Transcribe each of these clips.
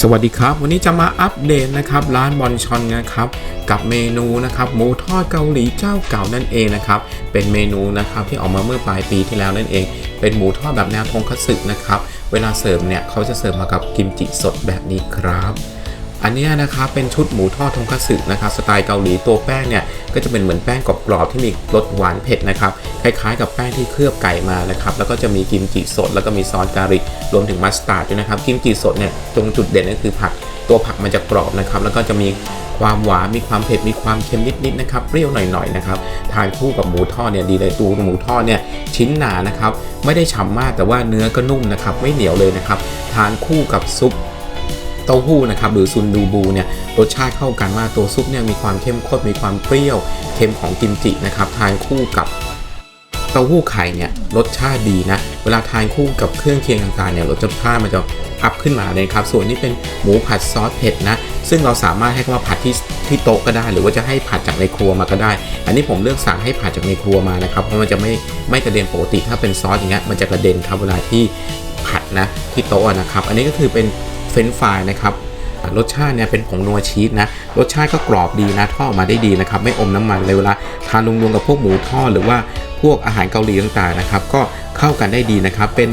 สวัสดีครับ วันนี้จะมาอัปเดตนะครับร้านบอนชอนนะครับกับเมนูนะครับหมูทอดเกาหลีเจ้าเก่านั่นเองนะครับเป็นเมนูนะครับที่ออกมาเมื่อปลายปีที่แล้วนั่นเอง เป็นหมูทอดแบบแนวทงคัตสึนะครับเวลาเสิร์ฟเนี่ยเขาจะเสิร์ฟมากับกิมจิสดแบบนี้ครับ อันนี้นะครับเป็นชุดหมูทอดทงคัตสึนะครับสไตล์เกาหลีตัวแป้งเนี่ยก็จะเป็นเหมือนแป้งกรอบๆที่มีรสหวานเผ็ดนะครับคล้ายๆ กับแป้งที่เคลือบไก่มานะครับแล้วก็จะมีกิมจิสด แล้วก็มีซอสการิกรวมถึงมัสตาร์ดด้วยนะครับกิมจิสดเนี่ยตรงจุดเด่นก็คือผักตัวผักมันจะกรอบนะครับแล้วก็จะมีความหวานมีความเผ็ดมีความเค็มนิดๆนะครับเปรี้ยวหน่อยๆนะครับทานคู่กับหมูทอดเนี่ยดีเลยตัวหมูทอดเนี่ยชิ้นหนานะครับไม่ได้ฉ่ำมากแต่ว่าเนื้อก็นุ่มนะครับไม่เหนียวเลยนะครับทานคู่กับซุป เต้าหู้นะครับหรือซุนดูบูเนี่ยรสชาติเข้ากันมากตัวซุปเนี่ยมีความเข้มข้นมีความเปรี้ยวเค็มของกิมจินะครับทานคู่กับเต้าหู้ไข่เนี่ยรสชาติดีนะ เวลาทานคู่กับเครื่องเคียงต่างๆเนี่ยรสชาติมันจะอัพขึ้นมาเลยครับ ส่วนนี้เป็นหมูผัดซอสเผ็ดนะ ซึ่งเราสามารถให้เขามาผัดที่ที่โต๊ะก็ได้ หรือว่าจะให้ผัดจากในครัวมาก็ได้ อันนี้ผมเลือกสั่งให้ผัดจากในครัวมานะครับ เพราะมันจะไม่ไม่กระเด็นปกติ ถ้าเป็นซอสอย่างเงี้ยมันจะกระเด็นครับเวลาที่ผัดนะที่โต๊ะอะนะครับ อันนี้ก็คือเป็น เฟรนฟรายนะครับรสชาติเนี่ยเป็นผงนัวชีสนะ รสชาติก็กรอบดีนะทอดออกมาได้ดีนะครับ ไม่อมน้ำมันเลยเวลาทานรวมๆกับพวกหมูทอดหรือว่าพวกอาหารเกาหลีต่างๆนะครับ ก็เข้ากันได้ดีนะครับ เป็น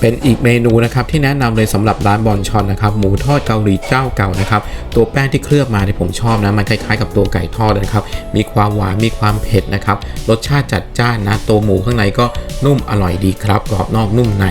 เป็นอีกเมนูนะครับที่แนะนำเลยสำหรับร้านบอนชอนนะครับหมูทอดเกาหลีเจ้าเก่านะครับตัวแป้งที่เคลือบมาเนี่ยผมชอบนะ มันคล้ายๆกับตัวไก่ทอดนะครับ มีความหวานมีความเผ็ดนะครับ รสชาติจัดจ้านนะ ตัวหมูข้างในก็นุ่มอร่อยดีครับกรอบนอกนุ่มใน